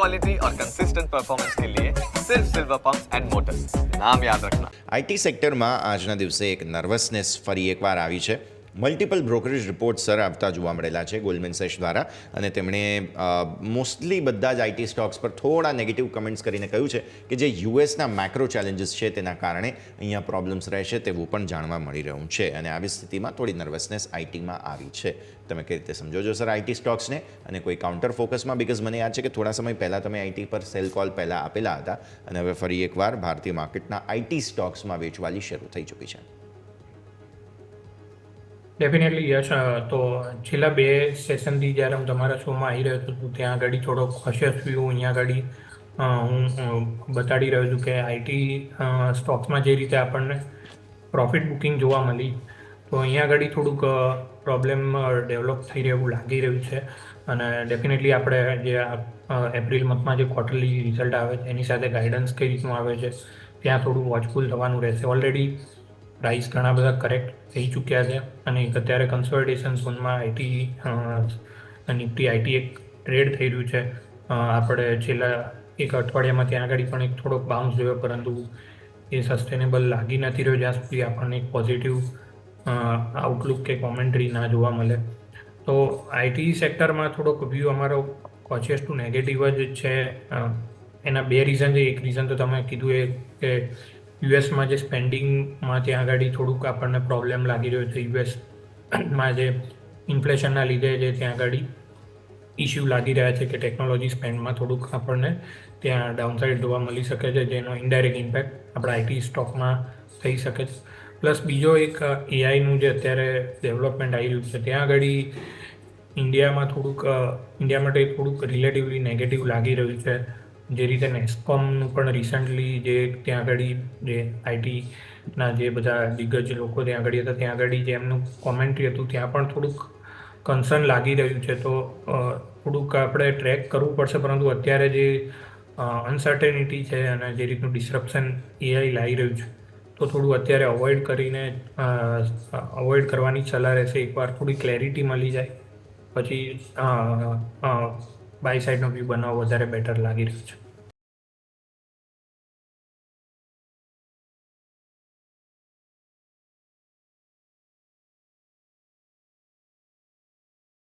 Quality और consistent performance के लिए सिर्फ सिल्वर पंप्स एंड मोटर्स नाम याद रखना આઈટી સેક્ટરમાં આજના દિવસે એક નર્વસનેસ ફરી એકવાર આવી છે મલ્ટિપલ બ્રોકરેજ રિપોર્ટ સર આવતા જોવા મળેલા છે ગોલ્ડમેન સેશ દ્વારા. અને તેમણે મોસ્ટલી બધા જ આઈટી સ્ટોક્સ પર થોડા નેગેટિવ કમેન્ટ્સ કરીને કહ્યું છે કે જે યુએસના મેક્રો ચેલેન્જીસ છે તેના કારણે અહીંયા પ્રોબ્લેમ્સ રહેશે તેવું પણ જાણવા મળી રહ્યું છે. અને આવી સ્થિતિમાં થોડી નર્વસનેસ આઈટીમાં આવી છે. તમે કઈ રીતે સમજો છો સર આઈટી સ્ટોક્સને અને કોઈ કાઉન્ટર ફોકસમાં બિકોઝ મને યાદ છે કે થોડા સમય પહેલાં તમે આઈટી પર સેલ કોલ પહેલાં આપેલા હતા. અને હવે ફરી એકવાર ભારતીય માર્કેટના આઈટી સ્ટોક્સમાં વેચવાલી શરૂ થઈ ચૂકી છે. Definitely yes. તો છેલ્લા બે સેશનથી જ્યારે હું તમારા શોમાં આવી રહ્યો હતો ત્યાં આગળ થોડો કોશિયસ વ્યૂ અહીંયા આગળ. હું બતાડી રહ્યો છું કે આઈટી સ્ટોક્સમાં જે રીતે આપણને પ્રોફિટ બુકિંગ જોવા મળી, તો અહીંયા આગળ થોડુંક પ્રોબ્લેમ ડેવલપ થઈ રહ્યું લાગી રહ્યું છે. અને ડેફિનેટલી આપણે જે એપ્રિલ મંથમાં જે ક્વાર્ટરલી રિઝલ્ટ આવે છે, એની સાથે ગાઈડન્સ કઈ રીતનું આવે છે, ત્યાં થોડું વોચફુલ થવાનું રહેશે. ઓલરેડી પ્રાઇસ ઘણા બધા કરેક્ટ થઈ ચૂક્યા છે. અને અત્યારે કન્સોલિડેશન ઝોનમાં આઈટી નિફ્ટી આઈટી એક ટ્રેડ થઈ રહ્યું છે. આપણે છેલ્લા એક અઠવાડિયામાં ત્યાં આગળ પણ એક થોડોક બાઉન્સ જોયો, પરંતુ એ સસ્ટેનેબલ લાગી નથી રહ્યો. જ્યાં સુધી આપણને એક પોઝિટિવ આઉટલુક કે કોમેન્ટ્રી ના જોવા મળે. તો આઈટી સેક્ટરમાં થોડોક વ્યૂ અમારો કોશિયસ ટુ નેગેટિવ જ છે. એના બે રીઝન છે. એક રીઝન તો તમે કીધું એ કે યુએસમાં જે સ્પેન્ડિંગમાં ત્યાં આગળ થોડુંક આપણને પ્રોબ્લેમ લાગી રહ્યો છે. યુએસમાં જે ઇન્ફ્લેશનના લીધે જે ત્યાં આગળ ઇસ્યુ લાગી રહ્યા છે કે ટેકનોલોજી સ્પેન્ડમાં થોડુંક આપણને ત્યાં ડાઉનસાઇડ જોવા મળી શકે છે, જેનો ઇન્ડાયરેક્ટ ઇમ્પેક્ટ આપણા આઈટી સ્ટોકમાં થઈ શકે છે. પ્લસ બીજો એક એઆઈનું જે અત્યારે ડેવલપમેન્ટ આવી રહ્યું છે, ત્યાં આગળ ઇન્ડિયામાં થોડુંક ઇન્ડિયા માટે થોડુંક રિલેટિવલી નેગેટિવ લાગી રહ્યું છે. જે રીતે નેસ્કોમનું પણ રિસન્ટલી જે ત્યાં આગળ જે આઈટીના જે બધા દિગ્ગજ લોકો ત્યાં આગળ હતા, ત્યાં આગળ જે એમનું કોમેન્ટ્રી હતું, ત્યાં પણ થોડુંક કન્સર્ન લાગી રહ્યું છે. તો થોડુંક આપણે ટ્રેક કરવું પડશે, પરંતુ અત્યારે જે અનસર્ટેનિટી છે અને જે રીતનું ડિસ્રપ્શન એઆઈ લાવી રહ્યું છે, તો થોડું અત્યારે અવોઇડ કરીને અવોઇડ કરવાની સલાહ રહેશે. એકવાર થોડી ક્લેરિટી મળી જાય, પછી બાય સાઈડનો વ્યૂ બનાવવો વધારે બેટર લાગી રહ્યું છે.